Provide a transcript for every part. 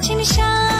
请你笑。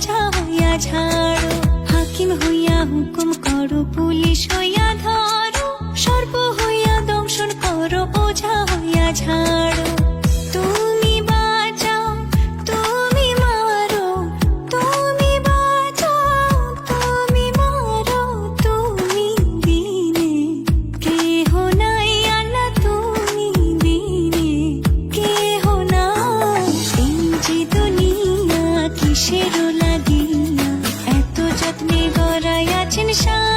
ওঝা হইয়া ছাড়ো হাকিম হইয়া হুকুম করো নিশান